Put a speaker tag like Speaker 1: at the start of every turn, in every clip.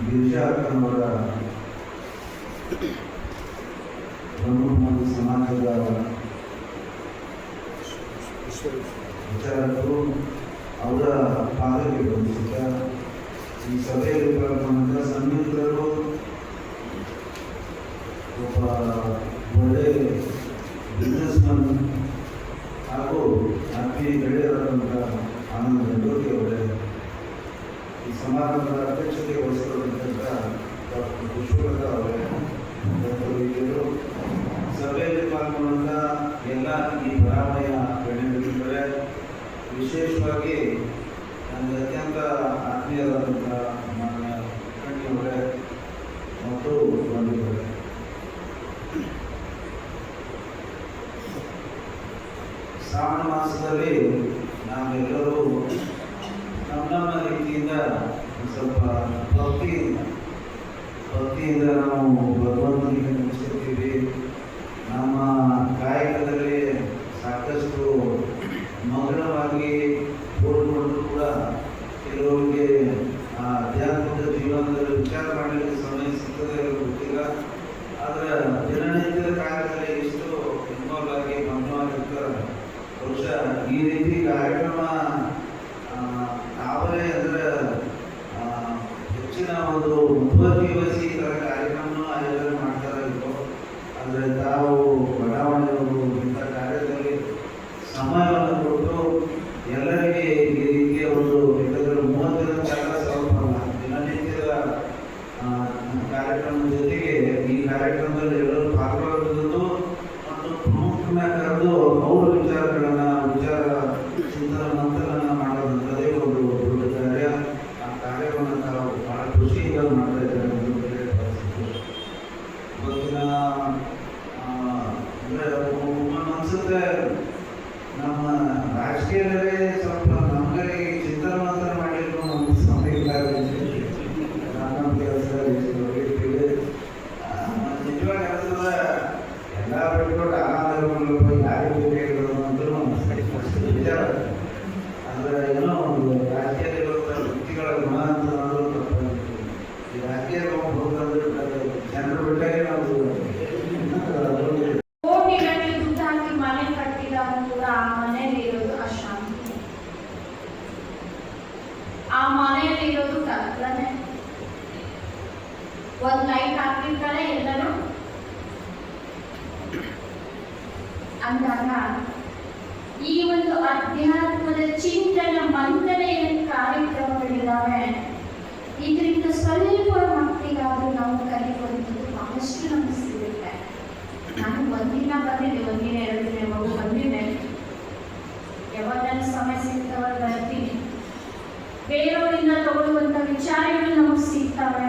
Speaker 1: ಗಿರಿಜಾಕನವರ ಬ್ರಹ್ಮಮಾನ ಸಮಾಜದ ವಿಚಾರಗಳು ಅವರ ಪಾದಕ್ಕೆ ಬಂದಿದ್ದ ಈ ಸಭೆಯಲ್ಲಿ ಪಾಲ್ಗೊಂಡ ಸಂಯುಕ್ತರು ಒಬ್ಬ ಒಳ್ಳೆ ಬಿಸ್ನೆಸ್ ಮನ್ ಹಾಗೂ ಅತಿ ಗೆಳೆಯರಾದಂಥ ಆನಂದ ಅವರೇ ಈ ಸಮಾರಂಭದ ಅಧ್ಯಕ್ಷತೆ ವಹಿಸಿಕೊಂಡಿರ್ತಕ್ಕಂಥ ಡಾಕ್ಟರ್ ಪುಷ್ಪಲತಾ ಅವರೇ ಡಾಕ್ಟರ್ ಸಭೆಯಲ್ಲಿ ಪಾಲ್ಗೊಂಡ ಎಲ್ಲ ಈ ಬಡಾವಣೆಯ ಗಣ್ಯರಿದ್ದಾರೆ ವಿಶೇಷವಾಗಿ ನನಗೆ ಅತ್ಯಂತ ಆತ್ಮೀಯರಾದಂಥ ಮಾನ್ಯ ಕಣ್ಣಿಯವರೇ ಮತ್ತು ಬಂಧುಗಳೇ. ಶ್ರಾವಣ ಮಾಸದಲ್ಲಿ ನಾವೆಲ್ಲರೂ ನಮ್ಮ ನಮ್ಮ ರೀತಿಯಿಂದ, ಸ್ವಲ್ಪ ಭಕ್ತಿಯಿಂದ ಭಕ್ತಿಯಿಂದ ನಾವು ಭಗವಂತನಿಗೆ ನಮಿಸ್ಕೊತೀವಿ ನಮ್ಮ ಕಾಯಕದಲ್ಲಿ ಸಾಕಷ್ಟು ಮಗ್ನವಾಗಿ ಓಡಿಕೊಂಡು ಕೂಡ ಕೆಲವರಿಗೆ ಆಧ್ಯಾತ್ಮಿಕ ಜೀವನದಲ್ಲಿ ವಿಚಾರ ಮಾಡಲಿಕ್ಕೆ আদিবাসী ನಮ್ಮ ರಾಜಕೀಯದಲ್ಲೇ ಸ್ವಲ್ಪ ನಮಗೆ ಚಿಂತನ ಮಾತ್ರ ಮಾಡಲಿಕ್ಕೆ ಒಂದು ಸಮಯ ಇಲ್ಲ ನಮ್ಮ ಕೆಲಸ ಎಲ್ಲ ಬಿಟ್ಕೊಂಡು ಆರಾಮಿರ್ಬೇಕು ಯಾರಿಗೆ ಬೇಕಾಗಿರೋದು ಅಂತ ವಿಚಾರ. ಅಂದ್ರೆ ಒಂದು ವ್ಯಕ್ತಿಗಳ ಗುಣ ಅಂತ ಅನ್ನೋದು ತಪ್ಪು. ಜನರು ಬಿಟ್ಟಾಗೆ
Speaker 2: ಒಂದ್ ಲೈಟ್ ಹಾಕಿರ್ತಾರೆ ಎಲ್ಲರೂ ಅಂದಾಗ, ಈ ಒಂದು ಅಧ್ಯಾತ್ಮದ ಚಿಂತನ, ಮಂಥನೆ ಕಾರ್ಯಕ್ರಮಗಳಿದ್ದಾವೆ. ಇದರಿಂದ ಸ್ವಲ್ಪ ಮಕ್ಕಳಿಗಾದ್ರೂ ನಾವು ಕಲಿಯುವಂಥದ್ದು ಬಹಳಷ್ಟು ನಮಗೆ ಸಿಗುತ್ತೆ. ನಾನು ಒಂದಿನ ಬಂದಿದ್ದೆ, ಒಂದಿನ ಎರಡು ದಿನ ಮಗು ಬಂದಿದ್ದೆ. ಯಾವಾಗ ನನ್ನ ಸಮಯ ಸಿಗ್ತಾವಾಗ ಬರ್ತೀನಿ ಬೇರೆಯವರಿಂದ ತಗೊಳ್ಳುವಂಥ ವಿಚಾರಗಳು ನಮಗೆ ಸಿಗ್ತವೆ.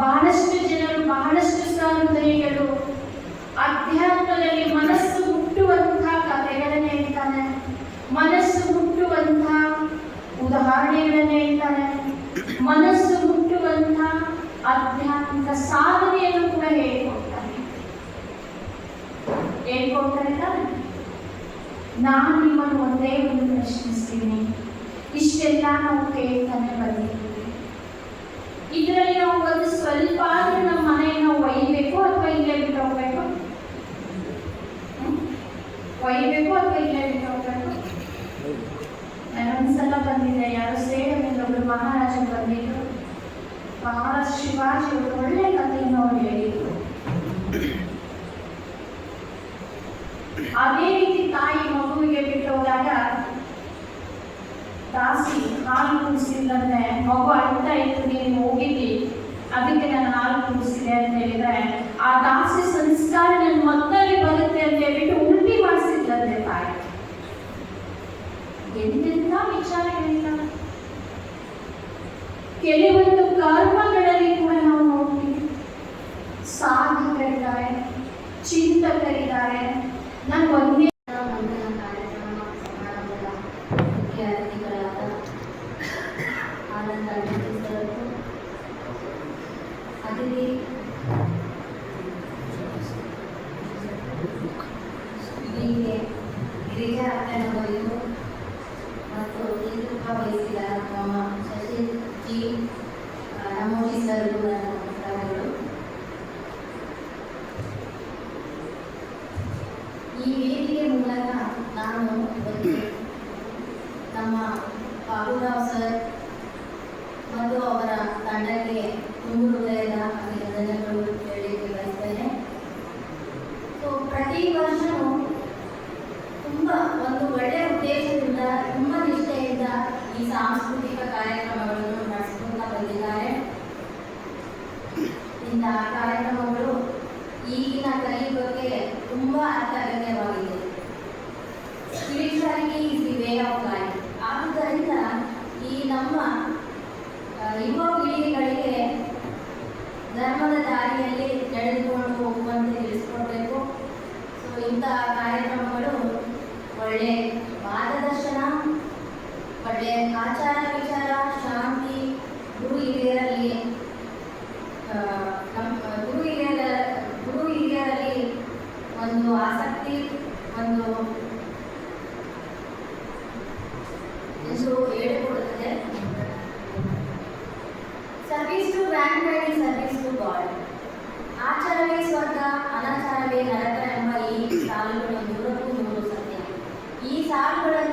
Speaker 2: ಬಹಳಷ್ಟು ಜನರು ಬಹಳಷ್ಟು ಸಹೋದರಿಗಳು ಅಧ್ಯಾತ್ಮದಲ್ಲಿ ಮನಸ್ಸು ಮುಟ್ಟುವಂತಹ ಕಥೆಗಳನ್ನು ಹೇಳ್ತಾನೆ. ಮನಸ್ಸು ಮುಟ್ಟುವಂತಹ ಉದಾಹರಣೆಗಳನ್ನು ಹೇಳ್ತಾನೆ. ಮನಸ್ಸು ಮುಟ್ಟುವಂತಹ ಆಧ್ಯಾತ್ಮಿಕ ಸಾಧನೆಯನ್ನು ಕೂಡ ಹೇಳ್ಕೊಡ್ತಾನೆ. ಹೇಳ್ಕೊಡ್ತಾರೆ ನಾನು ನಿಮ್ಮನ್ನು ಒಂದೇ ಒಂದು ಪ್ರಶ್ನಿಸ್ತೀನಿ. ಇಷ್ಟೆಲ್ಲ ನಾವು ಕೇಳ್ತಾನೆ ಬಂದಿದ್ದೀವಿ. ಸ್ವಲ್ಪ ಆದ್ರೂ ನಮ್ಮ ಮನೆಯನ್ನು ಒಯ್ಯಬೇಕು ಅಥವಾ ಇಲ್ಲೇ ಬಿಟ್ಟು ಹೋಗ್ಬೇಕು? ಒಯ್ಯಬೇಕು ಅಥವಾ ಇಲ್ಲೇ ಬಿಟ್ಟು ಹೋಗ್ಬೇಕು ನಾನೊಂದ್ಸಲ ಬಂದಿದ್ದೆ, ಯಾರು ಸೇವೆಯಿಂದ ಒಬ್ರು ಮಹಾರಾಜ ಬಂದಿದ್ರು. ಬಹಳ ಶಿವಾಜಿ ಒಳ್ಳೆ ಕಥೆಯನ್ನು ಅವ್ರು ಹೇಳಿದ್ರು. ಅದೇ ರೀತಿ ತಾಯಿ ಮಗುವಿಗೆ ಬಿಟ್ಟು ಹೋದಾಗ ದಾಸಿ, ಹಾಲು ಕುಡಿಸಿಲ್ಲಂದ್ರೆ ಮಗು ಅಳ್ತಾ ಇತ್ತು, ನೀನು ಹೋಗಿದ್ದಿ. ಅದಕ್ಕೆ ನಾನು ಹಾಲು ಕುಡಿಸಿದೆ ಅಂತ ಹೇಳಿದ್ರೆ, ಆ ದಾಸಿ ಸಂಸ್ಕಾರ ನನ್ನ ಮಕ್ಕಳಲ್ಲಿ ಬರುತ್ತೆ ಅಂತ ಹೇಳ್ಬಿಟ್ಟು ಉಲ್ಟಿ ಮಾಡಿಸಿದ್ದಂತೆ ತಾಯಿ. ಎಂತೆಂತ ವಿಚಾರಗಳಿಲ್ಲ. ಕೆಲವೊಂದು ಕರ್ಮಗಳಲ್ಲಿ ಕೂಡ ನಾವು ನೋಡ್ತೀವಿ. ಸಾಧಕರಿದ್ದಾರೆ, ಚಿಂತಕರಿದ್ದಾರೆ. ನಾನು ಒಂದೇ
Speaker 3: ಕಾರ್ಯಕ್ರಮ ಸಮಾರಂಭದ happening ಸಾಂಸ್ಕೃತಿಕ ಕಾರ್ಯಕ್ರಮಗಳನ್ನು ನಡೆಸ್ಕೊಂತ ಬಂದಿದ್ದಾರೆ. ಇಂತಹ ಕಾರ್ಯಕ್ರಮಗಳು ಈಗಿನ ಕಲಿಯುಗಕ್ಕೆ ತುಂಬ ಅತ್ಯಗತ್ಯವಾಗಿದೆ spirituality is the way of life ಆದುದರಿಂದ ಈ ನಮ್ಮ ಯುವ ಪೀಳಿಗೆಗಳಿಗೆ ಧರ್ಮದ ದಾರಿಯಲ್ಲಿ ನಡೆದುಕೊಂಡು ಹೋಗುವಂತೆ ತಿಳಿಸ್ಕೊಡ್ಬೇಕು. ಸೊ ಇಂತಹ ಕಾರ್ಯಕ್ರಮಗಳು ಒಳ್ಳೆ ಮಾರ್ಗದರ್ಶನ ಒಳ್ಳೆಯ ಆಚಾರ ವಿಚಾರ, ಶಾಂತಿ, ಗುರು ಹಿರಿಯರಲ್ಲಿ ಗುರು ಹಿರಿಯರ, ಗುರು ಹಿರಿಯರಲ್ಲಿ ಒಂದು ಆಸಕ್ತಿ, ಒಂದು ಹೇಳಿಕೊಡುತ್ತದೆ. Service to man service to God ಆಚಾರವೇ ಸ್ವರ್ಗ, ಅನಾಚಾರವೇ ನರಕ ಎಂಬ ಈ ಸಾಲುಗಳು ನೂರಕ್ಕೂ ನೂರು ಸತ್ಯ. ಈ ಸಾಲುಗಳನ್ನು